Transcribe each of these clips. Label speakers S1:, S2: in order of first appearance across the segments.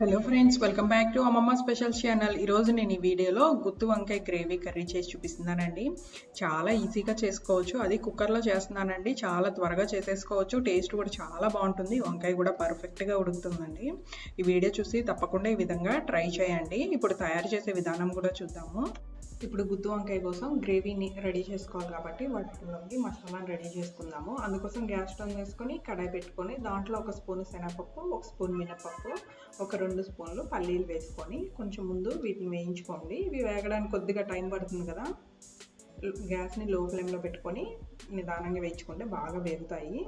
S1: Hello friends welcome back to అమ్మమ్మ special channel ఈరోజు నేను ఈ వీడియోలో గుత్తి వంకాయ గ్రేవీ కర్రీ చేసి చూపిస్తున్నానండి. చాలా ఈజీగా చేసుకోవచ్చు. అది కుక్కర్లో చేస్తున్నానండి. చాలా త్వరగా చేసేసుకోవచ్చు. టేస్ట్ కూడా చాలా బాగుంటుంది. వంకాయ కూడా పర్ఫెక్ట్గా ఉడుకుతుందండి. ఈ వీడియో చూసి తప్పకుండా ఈ విధంగా ట్రై చేయండి. ఇప్పుడు తయారు చేసే విధానం కూడా చూద్దాము. ఇప్పుడు గుత్తు వంకాయ కోసం గ్రేవీని రెడీ చేసుకోవాలి కాబట్టి వాటిలోకి మసాలాని రెడీ చేసుకుందాము. అందుకోసం గ్యాస్ స్టవ్ వేసుకొని కడాయి పెట్టుకొని దాంట్లో ఒక స్పూన్ శనగపప్పు ఒక స్పూన్ మినపప్పు ఒక రెండు స్పూన్లు పల్లీలు వేసుకొని కొంచెం ముందు వీటిని వేయించుకోండి. ఇవి వేగడానికి కొద్దిగా టైం పడుతుంది కదా. గ్యాస్ని లో ఫ్లేమ్లో పెట్టుకొని నిదానంగా వేయించుకుంటే బాగా వేగుతాయి.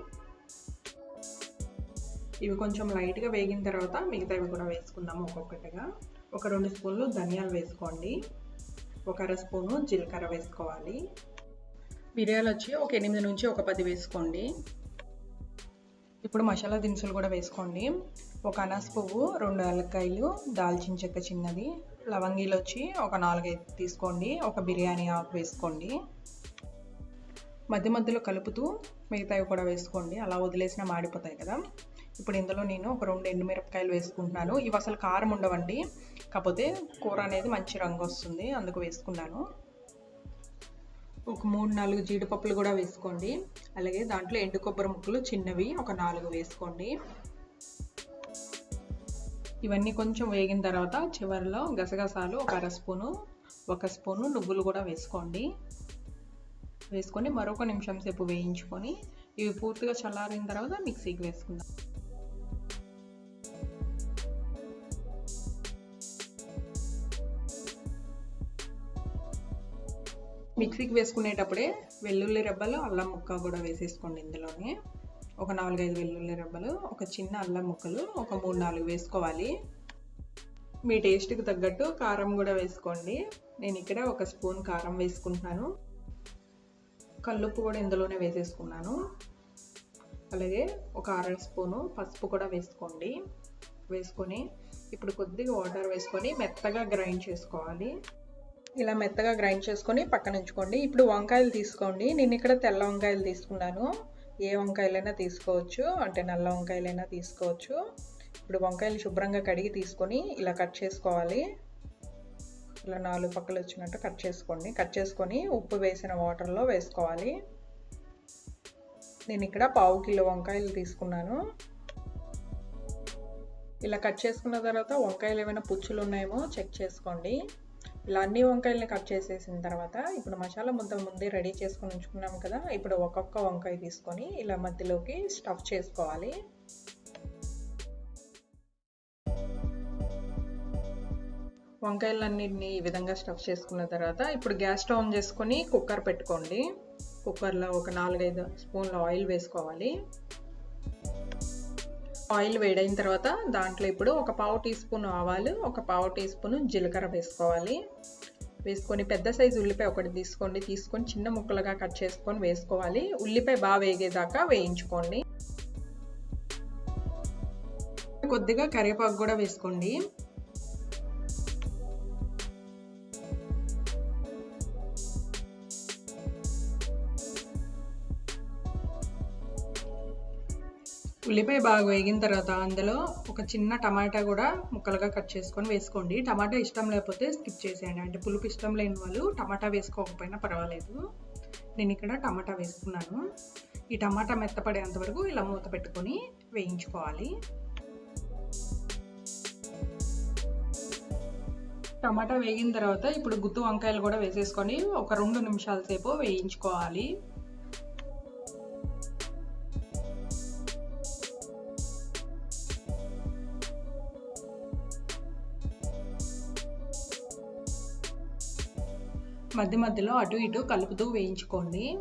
S1: ఇవి కొంచెం లైట్గా వేగిన తర్వాత మిగతావి కూడా వేసుకుందాము ఒక్కొక్కటిగా. ఒక రెండు స్పూన్లు ధనియాలు వేసుకోండి. ఒక అర స్పూను జీలకర్ర వేసుకోవాలి. మిరియాలు వచ్చి ఒక ఎనిమిది నుంచి ఒక పది వేసుకోండి. ఇప్పుడు మసాలా దినుసులు కూడా వేసుకోండి. ఒక అనాస్ పువ్వు రెండు ఏలక్కాయలు దాల్చిన చెక్క చిన్నది లవంగీలు వచ్చి ఒక నాలుగైదు తీసుకోండి. ఒక బిర్యానీ ఆకు వేసుకోండి. మధ్య మధ్యలో కలుపుతూ మిగతావి కూడా వేసుకోండి. అలా వదిలేసినా మాడిపోతాయి కదా. ఇప్పుడు ఇందులో నేను ఒక రెండు ఎండుమిరపకాయలు వేసుకుంటున్నాను. ఇవి అసలు కారం ఉండవండి. కాకపోతే కూర అనేది మంచి రంగు వస్తుంది. అందుకు వేసుకున్నాను. ఒక మూడు నాలుగు జీడిపప్పులు కూడా వేసుకోండి. అలాగే దాంట్లో ఎండు కొబ్బరి ముక్కలు చిన్నవి ఒక నాలుగు వేసుకోండి. ఇవన్నీ కొంచెం వేగిన తర్వాత చివరిలో గసగసాలు ఒక అర స్పూను ఒక స్పూను నువ్వులు కూడా వేసుకోండి. వేసుకొని మరొక నిమిషం సేపు వేయించుకొని ఇవి పూర్తిగా చల్లారిన తర్వాత మిక్సీకి వేసుకుందాం. మిక్సీకి వేసుకునేటప్పుడే వెల్లుల్లి రెబ్బలు అల్లం ముక్క కూడా వేసేసుకోండి ఇందులోనే. ఒక నాలుగైదు వెల్లుల్లి రెబ్బలు ఒక చిన్న అల్లం ముక్కలు ఒక మూడు నాలుగు వేసుకోవాలి. మీ టేస్ట్కి తగ్గట్టు కారం కూడా వేసుకోండి. నేను ఇక్కడ ఒక స్పూన్ కారం వేసుకుంటున్నాను. కల్లుప్పు కూడా ఇందులోనే వేసేసుకున్నాను. అలాగే ఒక అర స్పూను పసుపు కూడా వేసుకోండి. వేసుకొని ఇప్పుడు కొద్దిగా వాటర్ వేసుకొని మెత్తగా గ్రైండ్ చేసుకోవాలి. ఇలా మెత్తగా గ్రైండ్ చేసుకొని పక్కన ఉంచుకోండి. ఇప్పుడు వంకాయలు తీసుకోండి. నేను ఇక్కడ తెల్ల వంకాయలు తీసుకున్నాను. ఏ వంకాయలైనా తీసుకోవచ్చు. అంటే నల్ల వంకాయలైనా తీసుకోవచ్చు. ఇప్పుడు వంకాయలు శుభ్రంగా కడిగి తీసుకొని ఇలా కట్ చేసుకోవాలి. ఇలా నాలుగు పక్కలు వచ్చినట్టు కట్ చేసుకోండి. కట్ చేసుకొని ఉప్పు వేసిన వాటర్లో వేసుకోవాలి. నేను ఇక్కడ పావు కిలో వంకాయలు తీసుకున్నాను. ఇలా కట్ చేసుకున్న తర్వాత వంకాయలు ఏమైనా పుచ్చులు ఉన్నాయేమో చెక్ చేసుకోండి. ఇలా అన్ని వంకాయలని కట్ చేసేసిన తర్వాత ఇప్పుడు మసాలా ముద్ద ముందే రెడీ చేసుకొని ఉంచుకున్నాం కదా. ఇప్పుడు ఒక్కొక్క వంకాయ తీసుకొని ఇలా మధ్యలోకి స్టఫ్ చేసుకోవాలి. వంకాయలన్నింటినీ ఈ విధంగా స్టఫ్ చేసుకున్న తర్వాత ఇప్పుడు గ్యాస్ స్టవ్ ఆన్ చేసుకొని కుక్కర్ పెట్టుకోండి. కుక్కర్లో ఒక నాలుగైదు స్పూన్ల ఆయిల్ వేసుకోవాలి. ఆయిల్ వేడైన తర్వాత దాంట్లో ఇప్పుడు ఒక పావు టీ స్పూన్ ఆవాలు ఒక పావు టీ స్పూన్ జీలకర్ర వేసుకోవాలి. వేసుకొని పెద్ద సైజు ఉల్లిపాయ ఒకటి తీసుకోండి. తీసుకొని చిన్న ముక్కలుగా కట్ చేసుకొని వేసుకోవాలి. ఉల్లిపాయ బాగా వేగేదాకా వేయించుకోండి. కొద్దిగా కరివేపాకు కూడా వేసుకోండి. ఉల్లిపాయ బాగా వేగిన తర్వాత అందులో ఒక చిన్న టమాటా కూడా ముక్కలుగా కట్ చేసుకొని వేసుకోండి. టమాటా ఇష్టం లేకపోతే స్కిప్ చేసేయండి. అంటే పులుపు ఇష్టం లేని వాళ్ళు టమాటా వేసుకోకపోయినా పర్వాలేదు. నేను ఇక్కడ టమాటా వేసుకున్నాను. ఈ టమాటా మెత్తపడేంత వరకు ఇలా మూత పెట్టుకొని వేయించుకోవాలి. టమాటా వేగిన తర్వాత ఇప్పుడు గుత్తు వంకాయలు కూడా వేసేసుకొని ఒక రెండు నిమిషాల సేపు వేయించుకోవాలి. మధ్య మధ్యలో అటు ఇటు కలుపుతూ వేయించుకోండి.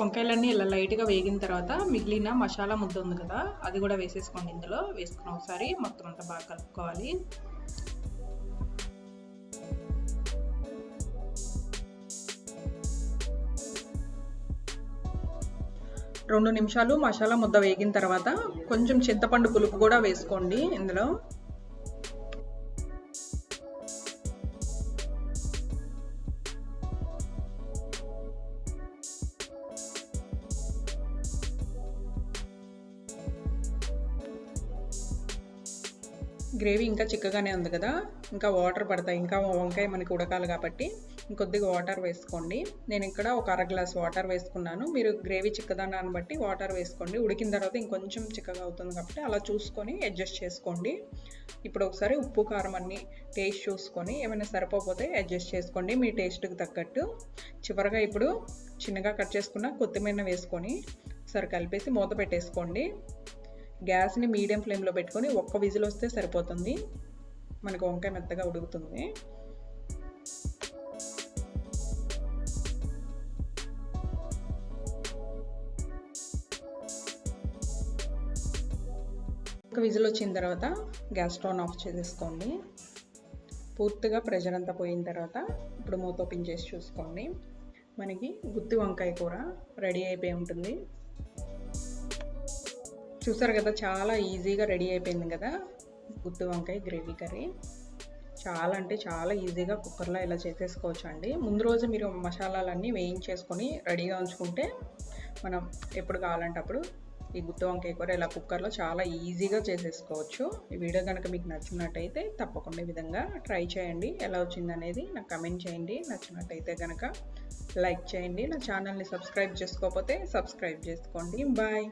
S1: వంకాయలన్నీ ఇలా లైట్గా వేగిన తర్వాత మిగిలిన మసాలా ముద్ద ఉంది కదా అది కూడా వేసేసుకోండి ఇందులో. వేసుకుని ఒకసారి మొత్తం అంతా బాగా కలుపుకోవాలి. రెండు నిమిషాలు మసాలా ముద్ద వేగిన తర్వాత కొంచెం చింతపండు పులుపు కూడా వేసుకోండి ఇందులో. గ్రేవీ ఇంకా చిక్కగానే ఉంది కదా. ఇంకా వాటర్ పడతాయి. ఇంకా వంకాయ మనకి ఉడకాలి కాబట్టి ఇంకొద్దిగా వాటర్ వేసుకోండి. నేను ఇక్కడ ఒక అర గ్లాస్ వాటర్ వేసుకున్నాను. మీరు గ్రేవీ చిక్కదనాన్ని బట్టి వాటర్ వేసుకోండి. ఉడికిన తర్వాత ఇంకొంచెం చిక్కగా అవుతుంది కాబట్టి అలా చూసుకొని అడ్జస్ట్ చేసుకోండి. ఇప్పుడు ఒకసారి ఉప్పు కారం అన్ని టేస్ట్ చూసుకొని ఏమైనా సరిపోతే అడ్జస్ట్ చేసుకోండి. మీ టేస్ట్కి తగ్గట్టు. చివరిగా ఇప్పుడు చిన్నగా కట్ చేసుకున్న కొత్తిమీర వేసుకొని ఒకసారి కలిపేసి మూత పెట్టేసుకోండి. గ్యాస్ని మీడియం ఫ్లేమ్లో పెట్టుకొని ఒక్క విజిల్ వస్తే సరిపోతుంది. మనకు వంకాయ మెత్తగా ఉడుకుతుంది. ఒక విజిల్ వచ్చిన తర్వాత గ్యాస్ స్టవ్ ఆఫ్ చేసేసుకోండి. పూర్తిగా ప్రెషర్ అంతా పోయిన తర్వాత ఇప్పుడు మూత ఓపెన్ చేసి చూసుకోండి. మనకి గుత్తి వంకాయ కూర రెడీ అయిపోయి ఉంటుంది. చూసారు కదా చాలా ఈజీగా రెడీ అయిపోయింది కదా. గుత్తి వంకాయ గ్రేవీ కర్రీ. చాలా అంటే చాలా ఈజీగా కుక్కర్లో ఇలా చేసేసుకోవచ్చు అండి ముందు రోజు మీరు మసాలాలన్నీ వేయించేసుకొని రెడీగా ఉంచుకుంటే మనం ఎప్పుడు కావాలంటే అప్పుడు ఈ గుత్తి వంకాయ కూర ఇలా కుక్కర్లో చాలా ఈజీగా చేసేసుకోవచ్చు. ఈ వీడియో కనుక మీకు నచ్చినట్టయితే తప్పకుండా ఈ విధంగా ట్రై చేయండి. ఎలా వచ్చిందనేది నాకు కమెంట్ చేయండి. నచ్చినట్టయితే కనుక లైక్ చేయండి. నా ఛానల్ని సబ్స్క్రైబ్ చేసుకోకపోతే సబ్స్క్రైబ్ చేసుకోండి. బాయ్.